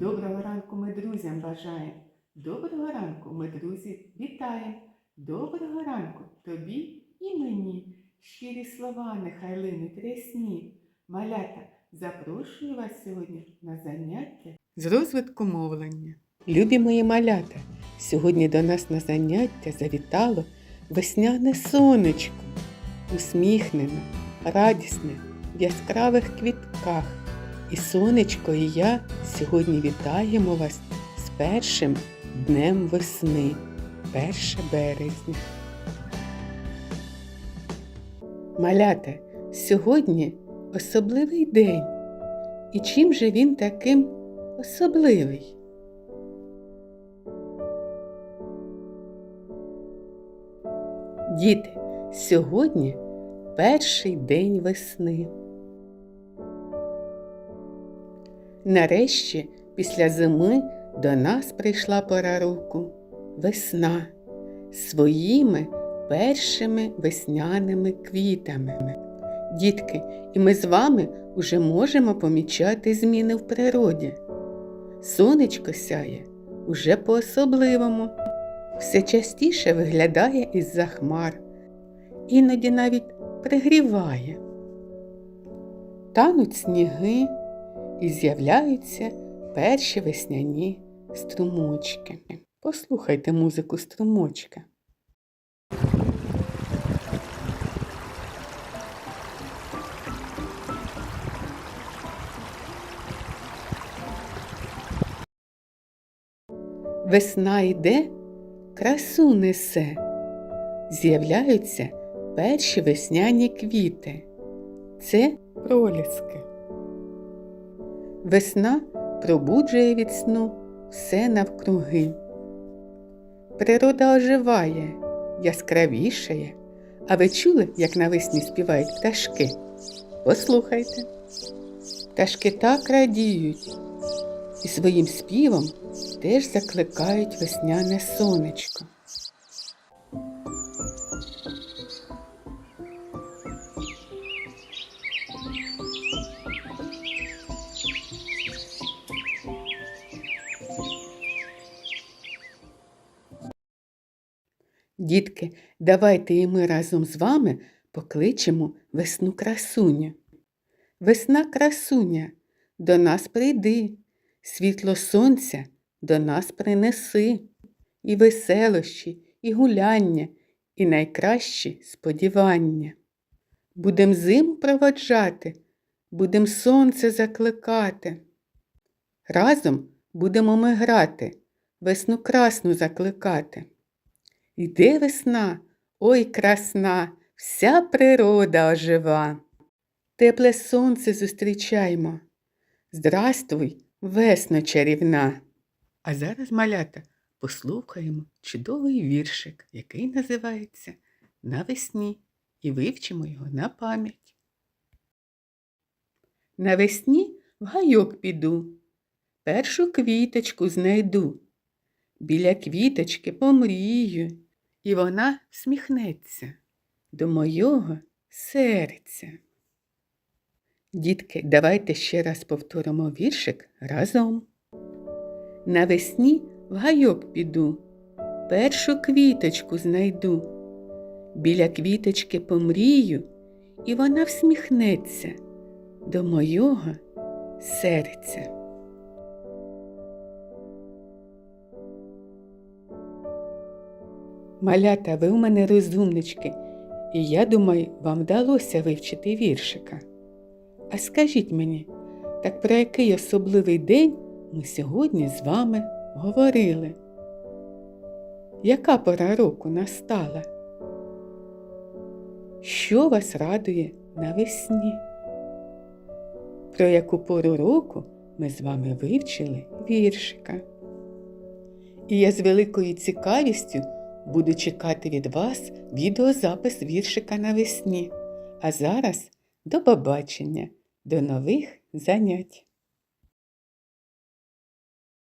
Доброго ранку ми друзям бажаємо. Доброго ранку ми, друзі, вітаємо. Доброго ранку тобі і мені. Щирі слова нехай линуть рясні. Малята, запрошую вас сьогодні на заняття з розвитку мовлення. Любі мої малята, сьогодні до нас на заняття завітало весняне сонечко, усміхнене, радісне, в яскравих квітках. І сонечко, і я сьогодні вітаємо вас з першим днем весни, 1 березня. Малята, сьогодні особливий день. І чим же він таким особливий? Діти, сьогодні перший день весни. Нарешті, після зими, до нас прийшла пора року весна своїми першими весняними квітами. Дітки, і ми з вами уже можемо помічати зміни в природі. Сонечко сяє уже по-особливому, все частіше виглядає із-за хмар, іноді навіть пригріває. Тануть сніги і з'являються перші весняні струмочки. Послухайте музику струмочка. Весна йде, красу несе, з'являються перші весняні квіти. Це проліски. Весна пробуджує від сну все навкруги. Природа оживає, яскравішає. А ви чули, як навесні співають пташки? Послухайте. Пташки так радіють і своїм співом теж закликають весняне сонечко. Дітки, давайте і ми разом з вами покличемо весну красуня. Весна красуня, до нас прийди, світло сонця до нас принеси, і веселощі, і гуляння, і найкращі сподівання. Будем зиму проводжати, будем сонце закликати. Разом будемо ми грати, весну красну закликати. Йде весна, ой красна, вся природа ожива. Тепле сонце зустрічаймо. Здрастуй, весно чарівна. А зараз, малята, послухаємо чудовий віршик, який називається Навесні, і вивчимо його на пам'ять. Навесні в гайок піду, першу квіточку знайду. Біля квіточки помрію, і вона всміхнеться до мойого серця. Дітки, давайте ще раз повторимо віршик разом. Навесні в гайок піду, першу квіточку знайду. Біля квіточки помрію, і вона всміхнеться до мойого серця. Малята, ви у мене розумнички, і я думаю, вам вдалося вивчити віршика. А скажіть мені, так про який особливий день ми сьогодні з вами говорили? Яка пора року настала? Що вас радує навесні? Про яку пору року ми з вами вивчили віршика? І я з великою цікавістю буду чекати від вас відеозапис віршика навесні. А зараз до побачення, до нових занять!